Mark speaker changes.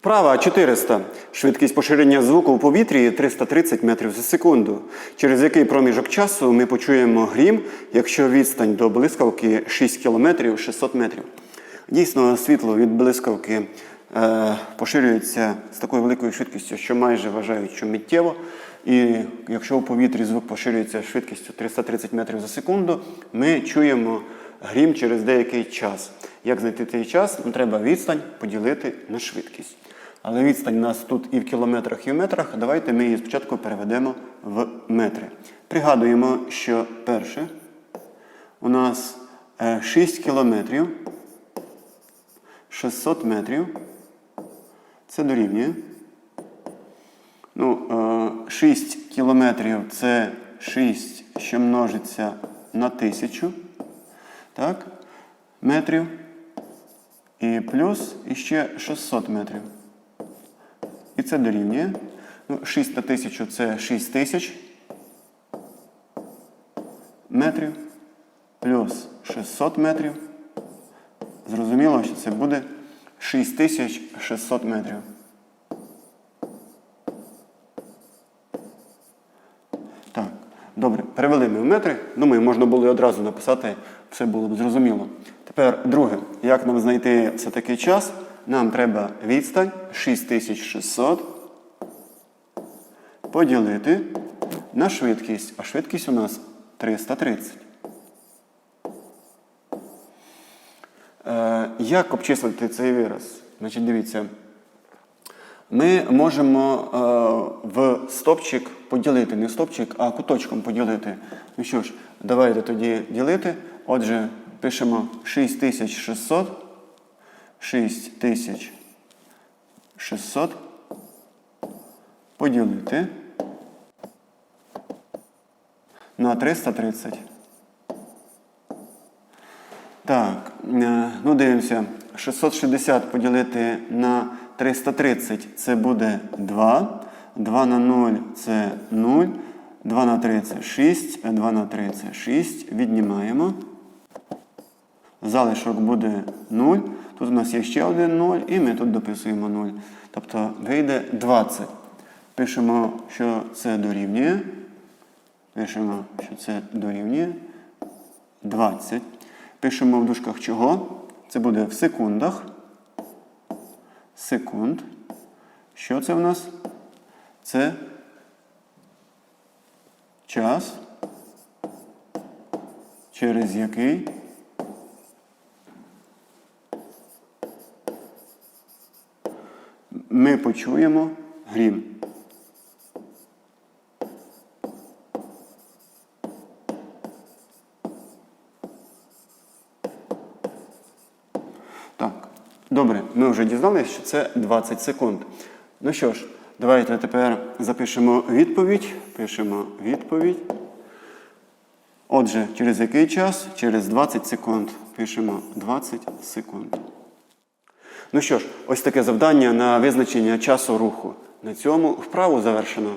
Speaker 1: Вправа 400. Швидкість поширення звуку в повітрі 330 метрів за секунду. Через який проміжок часу ми почуємо грім, якщо відстань до блискавки 6 км 600 метрів. Дійсно, світло від блискавки е, поширюється з такою великою швидкістю, що майже вважають, що миттєво. І якщо у повітрі звук поширюється швидкістю 330 метрів за секунду, ми чуємо грім через деякий час. Як знайти цей час? Нам треба відстань поділити на швидкість. Але відстань у нас тут і в кілометрах, і в метрах. Давайте ми її спочатку переведемо в метри. Пригадуємо, що перше у нас е, 6 кілометрів 600 метрів. Це дорівнює. Ну, е, 6 кілометрів це 6, що множиться на 1000 так, метрів. І плюс іще 600 метрів. І це дорівнює. Ну, 6 на 1000 це 6 тисяч метрів. Плюс 600 метрів. Зрозуміло, що це буде 6600 метрів. Так, добре, перевели ми в метри. Думаю, можна було і одразу написати, все було б зрозуміло. Тепер друге, як нам знайти все-таки час? Нам треба відстань 6600 поділити на швидкість. А швидкість у нас 330. Е, як обчислити цей вираз? Значить, дивіться. Ми можемо е, в стопчик поділити, не стопчик, а куточком поділити. Ну що ж, давайте тоді ділити. Отже, пишемо 6600. 6600 поділити на 330. Так, е, ну дивимося. 660 поділити на 330 це буде 2. 2 на 0 це 0. 2 на 3 це 6. 2 на 3 це 6. Віднімаємо. Залишок буде 0. Тут у нас є ще один 0, і ми тут дописуємо 0. Тобто вийде 20. Пишемо, що це дорівнює. Пишемо, що це дорівнює 20. Пишемо в дужках чого? Це буде в секундах. Секунд. Що це в нас? Це час, через який ми почуємо грім. Добре, ми вже дізналися, що це 20 секунд. Ну що ж, давайте тепер запишемо відповідь. Пишемо відповідь. Отже, через який час? Через 20 секунд. Пишемо 20 секунд. Ну що ж, ось таке завдання на визначення часу руху. На цьому вправу завершено.